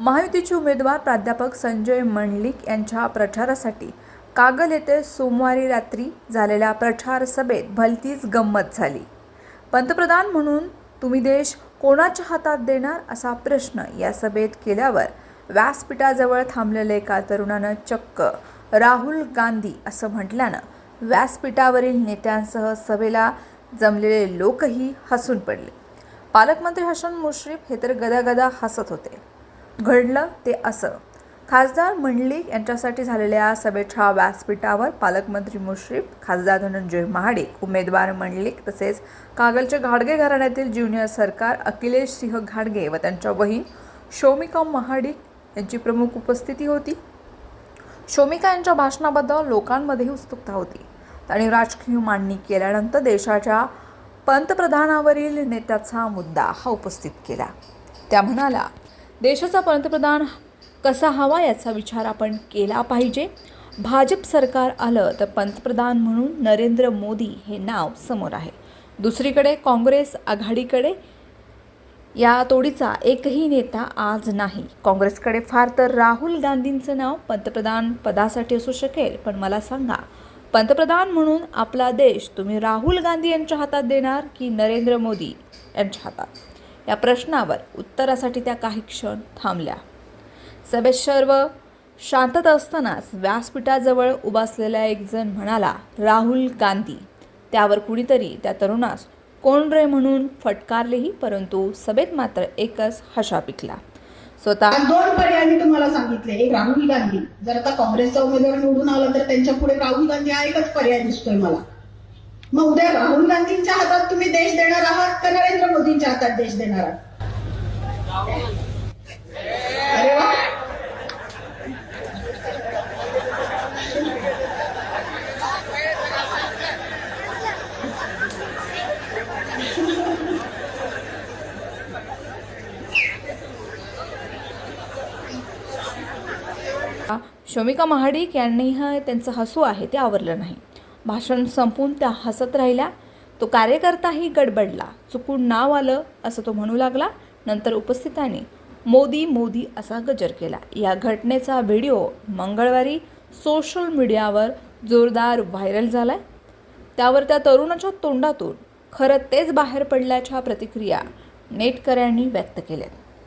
महायुतीचे उमेदवार प्राध्यापक संजय मंडलिक यांच्या प्रचारासाठी कागल येथे सोमवारी रात्री झालेल्या प्रचार सभेत भलतीच गंमत झाली. पंतप्रधान म्हणून तुम्ही देश कोणाच्या हातात देणार असा प्रश्न या सभेत केल्यावर व्यासपीठाजवळ थांबलेल्या एका तरुणानं चक्क राहुल गांधी असं म्हटल्यानं व्यासपीठावरील नेत्यांसह सभेला जमलेले लोकही हसून पडले. पालकमंत्री हसन मुश्रीफ हे तर गदागदा हसत होते. घडलं ते असं. खासदार मंडलिक यांच्यासाठी झालेल्या सभेच्या व्यासपीठावर पालकमंत्री मुश्रीफ खासदार धनंजय महाडिक उमेदवार मंडलिक तसेच कागलच्या घाडगे घराण्यातील ज्युनियर सरकार अखिलेश सिंह घाडगे व त्यांच्या बहीण शोमिका महाडिक यांची प्रमुख उपस्थिती होती. शोमिका यांच्या भाषणाबद्दल लोकांमध्येही उत्सुकता होती. त्यांनी राजकीय मांडणी केल्यानंतर देशाच्या पंतप्रधानावरील नेत्याचा मुद्दा हा उपस्थित केला. त्या म्हणाला देशाचा पंतप्रधान कसा हवा याचा विचार आपण केला पाहिजे. भाजप सरकार आलं तर पंतप्रधान म्हणून नरेंद्र मोदी हे नाव समोर आहे. दुसरीकडे काँग्रेस आघाडीकडे या तोडीचा एकही नेता आज नाही. काँग्रेसकडे फार तर राहुल गांधींचं नाव पंतप्रधान पदासाठी असू शकेल पण मला सांगा पंतप्रधान म्हणून आपला देश तुम्ही राहुल गांधी यांच्या हातात देणार की नरेंद्र मोदी यांच्या हातात? या प्रश्नावर उत्तरासाठी त्या काही क्षण थांबल्या. सभेत सर्व शांतता असतानाच व्यासपीठाजवळ उभा असलेला एक जण म्हणाला राहुल गांधी. त्यावर कुणीतरी त्या तरुणास कोण रे? म्हणून फटकारलेही परंतु सभेत मात्र एकच हशा पिकला. स्वतः दोन पर्याय मी तुम्हाला सांगितले. एक राहुल गांधी. जर आता काँग्रेसचा उमेदवार निवडून आला तर त्यांच्या पुढे राहुल गांधी हा एकच पर्याय दिसतोय मला. मग उद्या राहुल गांधींच्या हातात तुम्ही देश देणार आहात का नरेंद्र मोदींच्या हातात देश देणार आहात? अरे वा. शोमिका महाडिक यांनी हा त्यांचं हसू आहे ते आवरलं नाही. भाषण संपून त्या हसत राहिल्या. तो कार्यकर्ताही गडबडला. चुकून नाव आलं असं तो म्हणू लागला. नंतर उपस्थितांनी मोदी मोदी असा गजर केला. या घटनेचा व्हिडिओ मंगळवारी सोशल मीडियावर जोरदार व्हायरल झालाय. त्यावर त्या तरुणाच्या तोंडातून खरं तेच बाहेर पडल्याच्या प्रतिक्रिया नेटकऱ्यांनी व्यक्त केल्यात.